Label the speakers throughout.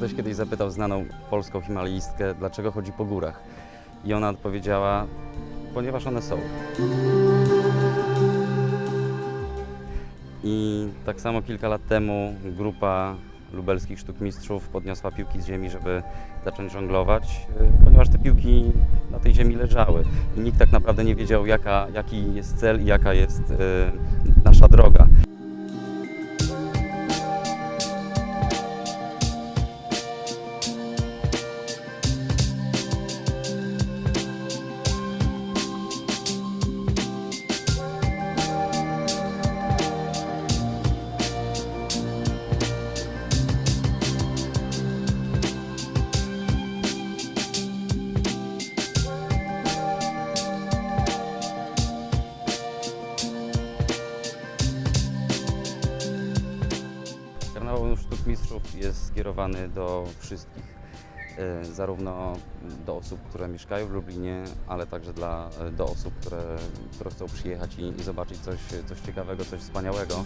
Speaker 1: Ktoś kiedyś zapytał znaną polską himalaistkę, dlaczego chodzi po górach. I ona odpowiedziała, ponieważ one są. I tak samo kilka lat temu grupa lubelskich sztukmistrzów podniosła piłki z ziemi, żeby zacząć żonglować, y, ponieważ te piłki na tej ziemi leżały i nikt tak naprawdę nie wiedział, jaka, jaki jest cel i jaka jest y, nasza droga. Mistrzów jest skierowany do wszystkich, e, zarówno do osób, które mieszkają w Lublinie, ale także dla, e, do osób, które, które chcą przyjechać i, i zobaczyć coś, coś ciekawego, coś wspaniałego.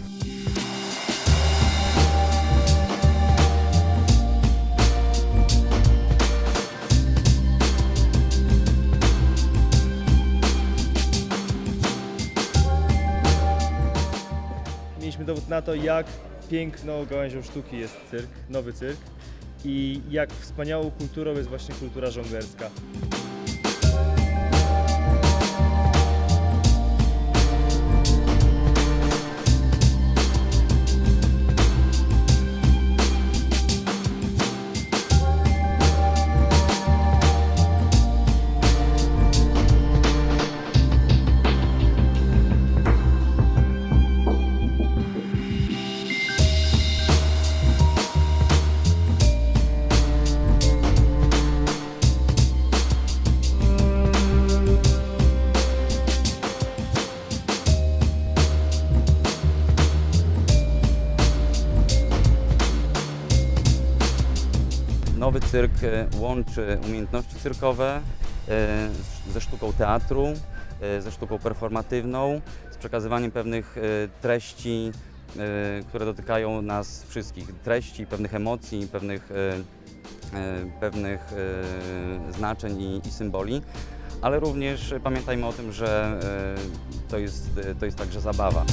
Speaker 2: Mieliśmy dowód na to, jak piękną gałęzią sztuki jest cyrk, nowy cyrk i jak wspaniałą kulturą jest właśnie kultura żonglerska.
Speaker 1: Nowy cyrk e, łączy umiejętności cyrkowe e, ze sztuką teatru, e, ze sztuką performatywną, z przekazywaniem pewnych treści, które dotykają nas wszystkich. Treści, pewnych emocji, pewnych, pewnych znaczeń i, i symboli. Ale również pamiętajmy o tym, że to jest, to jest także zabawa.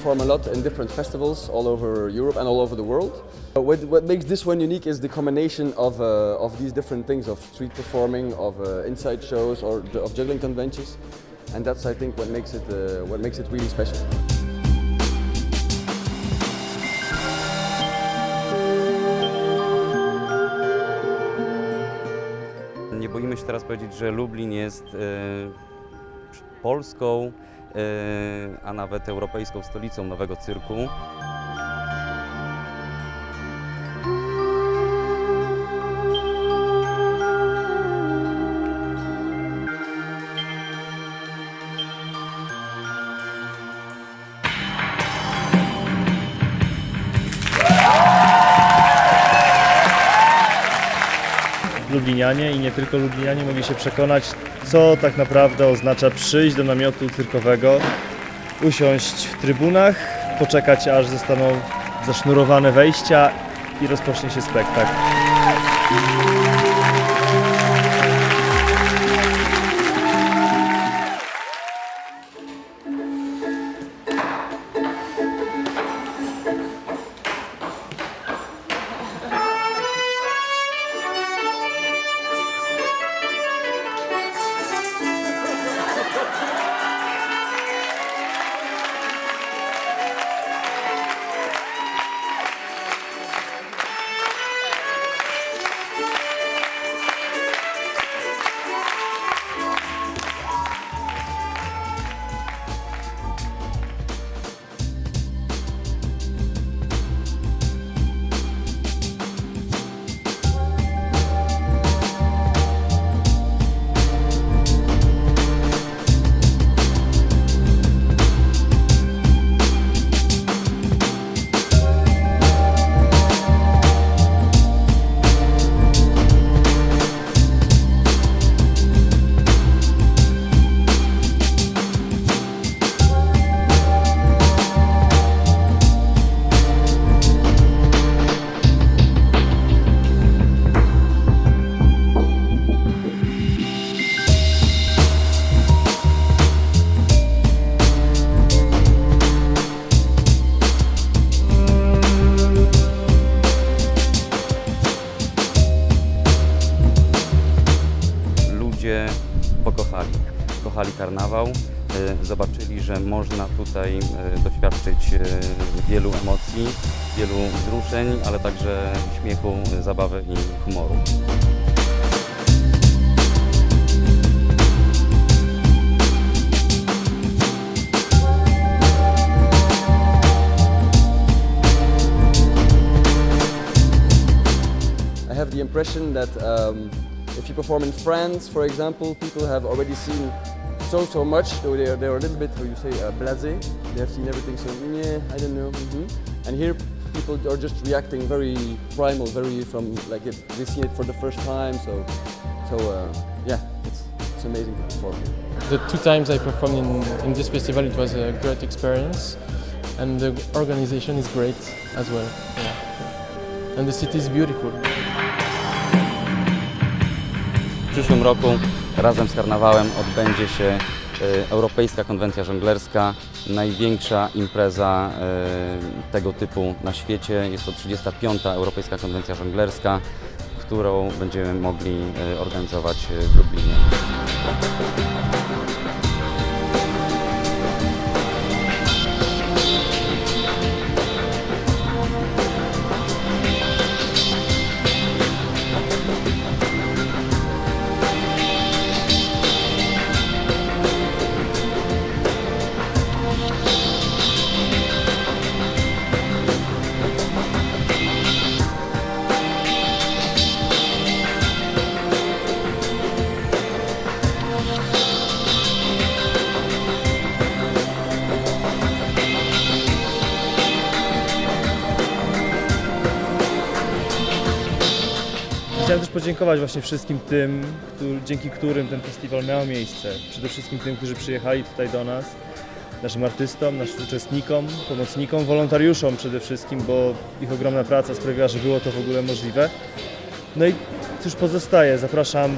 Speaker 3: Perform a lot in different festivals all over Europe and all over the world. What, what makes this one unique is the combination of, uh, of these different things of street performing, of uh, inside shows, or of juggling conventions, and that's I think what makes it uh, what makes it really special.
Speaker 1: Nie boimy się teraz powiedzieć, że Lublin jest polską, a nawet europejską stolicą nowego cyrku.
Speaker 2: Lublinianie i nie tylko Lublinianie mogli się przekonać, co tak naprawdę oznacza przyjść do namiotu cyrkowego, usiąść w trybunach, poczekać aż zostaną zasznurowane wejścia i rozpocznie się spektakl.
Speaker 1: Pokochali. Kochali karnawał, e, zobaczyli, że można tutaj e, doświadczyć e, wielu emocji, wielu wzruszeń, ale także śmiechu, zabawy i humoru.
Speaker 3: I have the impression that um, if you perform in France, for example, people have already seen so so much. So they're they're a little bit how you say uh, blasé. They have seen everything. So yeah, I don't know. mhm. And here people are just reacting very primal, very from like it, they've seen it for the first time. So so uh, yeah, it's it's amazing to perform.
Speaker 4: The two times I performed in, in this festival, it was a great experience, and the organization is great as well. Yeah. And the city is beautiful.
Speaker 1: Przyszłym roku razem z karnawałem odbędzie się e, Europejska Konwencja Żonglerska, największa impreza e, tego typu na świecie. Jest to 35. Europejska Konwencja Żonglerska, którą będziemy mogli e, organizować w Lublinie.
Speaker 2: Chciałem też podziękować właśnie wszystkim tym, dzięki którym ten festiwal miał miejsce. Przede wszystkim tym, którzy przyjechali tutaj do nas, naszym artystom, naszym uczestnikom, pomocnikom, wolontariuszom przede wszystkim, bo ich ogromna praca sprawiła, że było to w ogóle możliwe. No i cóż pozostaje, zapraszam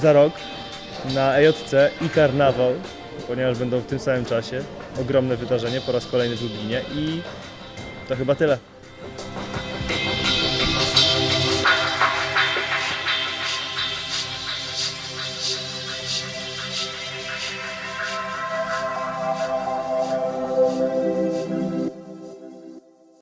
Speaker 2: za rok na EJC i karnawał, ponieważ będą w tym samym czasie ogromne wydarzenie po raz kolejny w Lublinie i to chyba tyle.